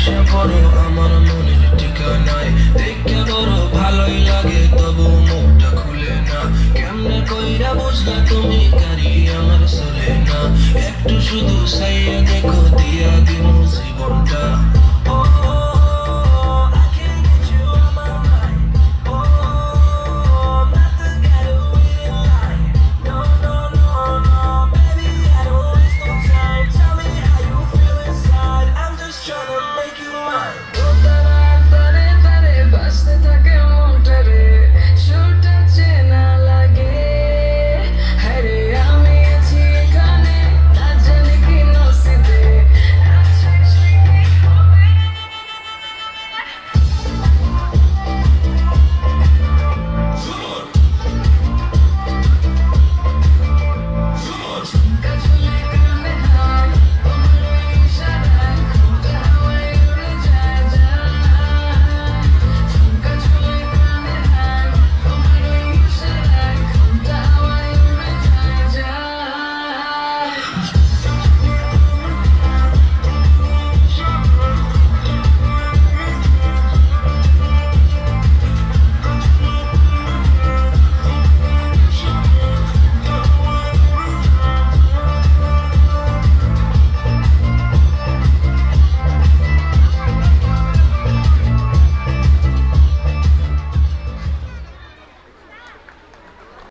বসে পড়ো আমার মনের নাই দেখতে ধরো ভালোই লাগে, তবু মুখটা খুলে না। কেমনে কইরা বুঝলা তুমি গাড়ি আমার চলে না। একটু শুধু সাইয়া